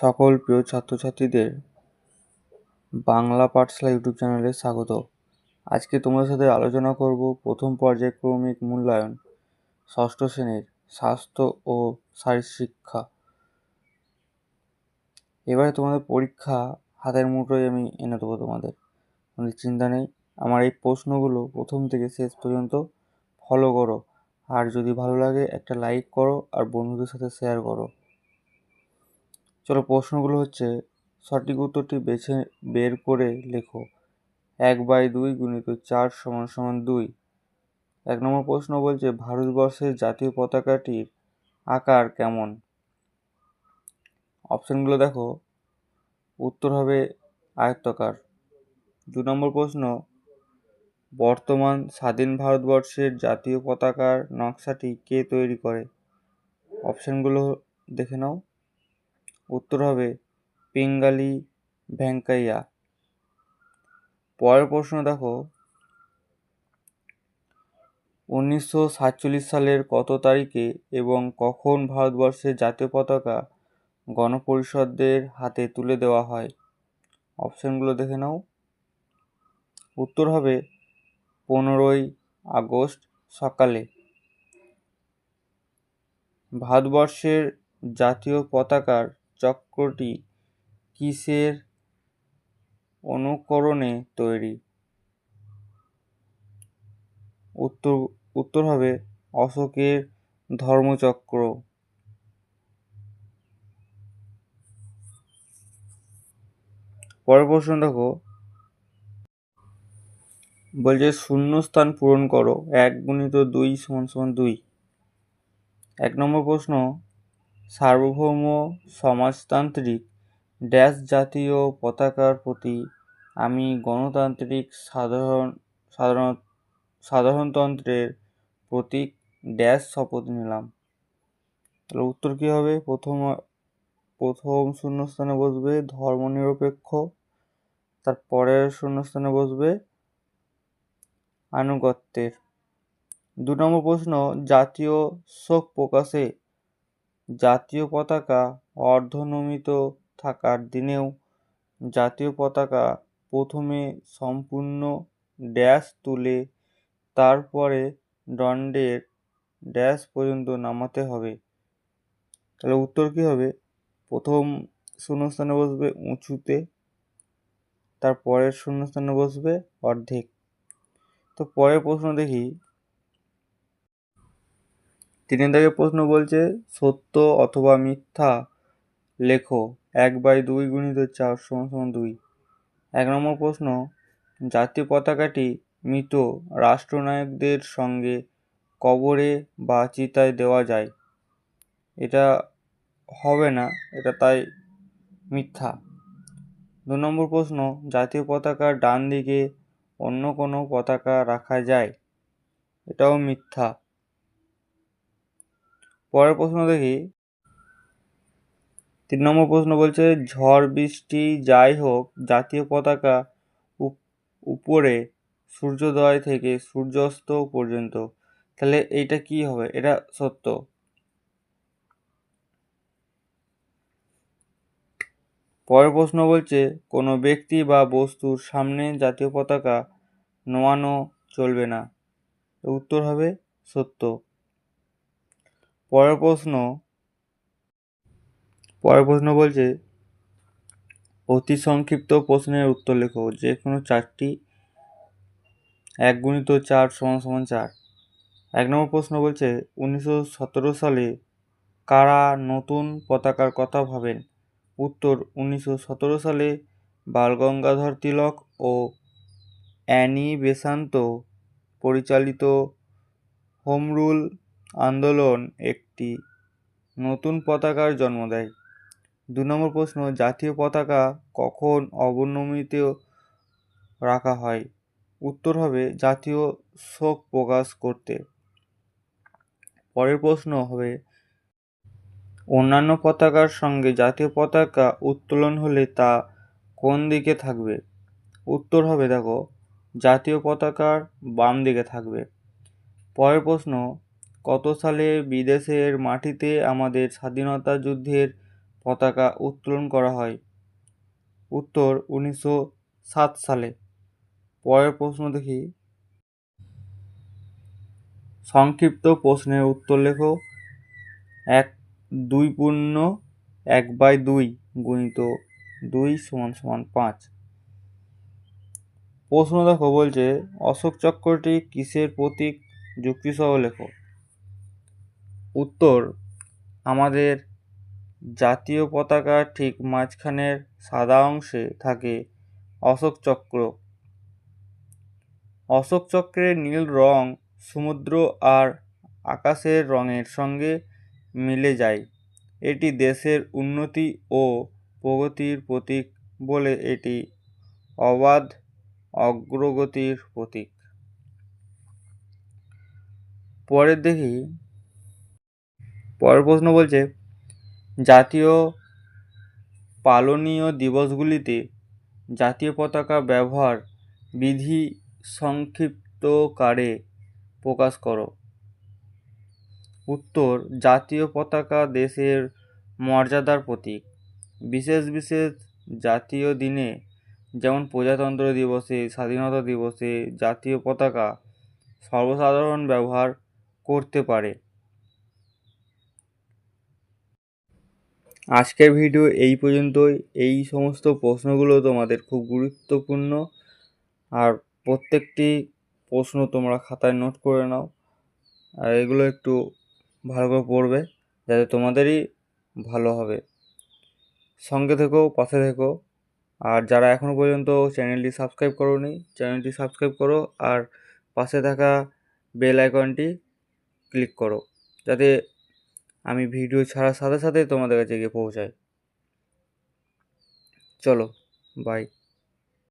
সকল প্রিয় ছাত্রছাত্রীদের বাংলা পাঠশালা ইউটিউব চ্যানেলে স্বাগত। আজকে তোমাদের সাথে আলোচনা করব প্রথম পর্যায়ক্রমিক মূল্যায়ন, ষষ্ঠ শ্রেণির স্বাস্থ্য ও শারীরশিক্ষা এবারে তোমাদের পরীক্ষা হাতের মুঠোয় আমি এনে দেবো তোমাদের। তোমাদের চিন্তা নেই, আমার এই প্রশ্নগুলো প্রথম থেকে শেষ পর্যন্ত ফলো করো। আর যদি ভালো লাগে একটা লাইক করো আর বন্ধুদের সাথে শেয়ার করো। চলো প্রশ্নগুলো হচ্ছে, সঠিক উত্তরটি বেছে বের করে লেখো। এক বাই দুই গুণিত চার সমান সমান দুই। এক নম্বর প্রশ্ন বলছে, ভারতবর্ষের জাতীয় পতাকাটির আকার কেমন? অপশানগুলো দেখো। উত্তর হবে আয়ত্তাকার। দু নম্বর প্রশ্ন, বর্তমান স্বাধীন ভারতবর্ষের জাতীয় পতাকার নকশাটি কে তৈরি করে? অপশানগুলো দেখে নাও। উত্তর হবে পিঙ্গালি ভেঙ্কাইয়া পরের প্রশ্ন দেখো। উনিশশো সাতচল্লিশ সালের কত তারিখে এবং কখন ভারতবর্ষের জাতীয় পতাকা গণপরিষদের হাতে তুলে দেওয়া হয়? অপশানগুলো দেখে নাও। উত্তর হবে পনেরোই আগস্ট সকালে। ভারতবর্ষের জাতীয় পতাকার চক্রটি কিসের অনুকরণে তৈরি? উত্তর উত্তর হবে অশোকের ধর্মচক্র। পরের প্রশ্ন দেখো। বলছে শূন্যস্থান পূরণ করো, এক গুণিত দুই সমান সমান দুই। এক নম্বর প্রশ্ন সার্বভৌম সমাজতান্ত্রিক ড্যাশ জাতীয় পতাকার প্রতি আমি গণতান্ত্রিক সাধারণ সাধারণ, সাধারণতন্ত্রের প্রতীক ড্যাশ শপথ নিলাম। তাহলে উত্তর কী হবে? প্রথম প্রথম শূন্যস্থানে বসবে ধর্মনিরপেক্ষ, তার পরের শূন্যস্থানে বসবে আনুগত্যের। দু নম্বর প্রশ্ন, জাতীয় শোক প্রকাশে জাতীয় পতাকা অর্ধনমিত থাকার দিনেও জাতীয় পতাকা প্রথমে সম্পূর্ণ ড্যাশ তুলে তারপরে দণ্ডের ড্যাশ পর্যন্ত নামাতে হবে। তাহলে উত্তর কী হবে? প্রথম শূন্যস্থানে বসবে উঁচুতে, তারপরের শূন্যস্থানে বসবে অর্ধেক। তো পরের প্রশ্ন দেখি তিন দাগের প্রশ্ন বলছে, সত্য অথবা মিথ্যা? লেখো, এক বাই দুই গুণিত চার সমান সমান দুই। এক নম্বর প্রশ্ন, জাতীয় পতাকাটি মৃত রাষ্ট্রনায়কদের সঙ্গে কবরে বা চিতায় দেওয়া যায়? এটা হবে না, এটা তাই মিথ্যা। দু নম্বর প্রশ্ন, জাতীয় পতাকার ডান দিকে অন্য কোনো পতাকা রাখা যায়? এটাও মিথ্যা। পরের প্রশ্ন দেখি। তিন নম্বর প্রশ্ন বলছে, ঝড়, বৃষ্টি, যাই হোক, জাতীয় পতাকা উপরে সূর্যোদয় থেকে সূর্যাস্ত পর্যন্ত। তাহলে এইটা কি হবে? এটা সত্য। পরের প্রশ্ন বলছে, কোনো ব্যক্তি বা বস্তুর সামনে জাতীয় পতাকা নোয়ানো চলবে না? উত্তর হবে সত্য। পরের প্রশ্ন পরের প্রশ্ন বলছে, অতি সংক্ষিপ্ত প্রশ্নের উত্তর লেখো যে কোনো চারটি এক গুণিত চার সমান সমান চার। এক নম্বর প্রশ্ন বলছে, উনিশশো সতেরো সালে কারা নতুন পতাকার কথা ভাবেন? উত্তর, উনিশশো সতেরো সালে বালগঙ্গাধর তিলক ও অ্যানি বেসান্ত, পরিচালিত হোম রুল আন্দোলন একটি নতুন পতাকার জন্ম দেয়। দু নম্বর প্রশ্ন, জাতীয় পতাকা কখন অবনমিত রাখা হয়? উত্তর হবে, জাতীয় শোক প্রকাশ করতে। পরের প্রশ্ন হবে, অন্যান্য পতাকার সঙ্গে জাতীয় পতাকা উত্তোলন হলে তা কোন দিকে থাকবে? উত্তর হবে, দেখো, জাতীয় পতাকার বাম দিকে থাকবে। পরের প্রশ্ন কত সালে বিদেশের মাটিতে আমাদের স্বাধীনতা যুদ্ধের পতাকা উত্তোলন করা হয়? উত্তর উনিশশো সাত সালে। পরের প্রশ্ন দেখি। সংক্ষিপ্ত প্রশ্নের উত্তর লেখো। এক দুই পূর্ণ এক বাই দুই গুণিত দুই সমান সমান পাঁচ। প্রশ্ন দেখো বলছে, অশোক চক্রটি কিসের প্রতীক? যুক্তিসহ লেখো। উত্তর, আমাদের জাতীয় পতাকার ঠিক মাঝখানের সাদা অংশে থাকে অশোক চক্র। অশোক চক্রের নীল রং সমুদ্র আর আকাশের রঙের সঙ্গে মিলে যায়। এটি দেশের উন্নতি ও প্রগতির প্রতীক বলে এটি অবাধ অগ্রগতির প্রতীক। পরের দেখি পরের প্রশ্ন বলছে, জাতীয় পালনীয় দিবসগুলিতে জাতীয় পতাকা ব্যবহার বিধি সংক্ষিপ্তকারে প্রকাশ করো। উত্তর, জাতীয় পতাকা দেশের মর্যাদার প্রতীক। বিশেষ বিশেষ জাতীয় দিনে যেমন প্রজাতন্ত্র দিবসে, স্বাধীনতা দিবসে জাতীয় পতাকা সর্বসাধারণ ব্যবহার করতে পারে। আজকের ভিডিও এই পর্যন্তই। এই সমস্ত প্রশ্নগুলো তোমাদের খুব গুরুত্বপূর্ণ। আর প্রত্যেকটি প্রশ্ন তোমরা খাতায় নোট করে নাও। আর এগুলো একটু ভালো করে পড়বে, যাতে তোমাদেরই ভালো হবে। সঙ্গে থেকো, পাশে থেকো। আর যারা এখনও পর্যন্ত চ্যানেলটি সাবস্ক্রাইব করোনি, চ্যানেলটি সাবস্ক্রাইব করো। আর পাশে থাকা বেল আইকনটি ক্লিক করো, যাতে আমি ভিডিও ছাড়ার সাথে সাথে তোমাদের কাছে গিয়ে পৌঁছাই। চলো বাই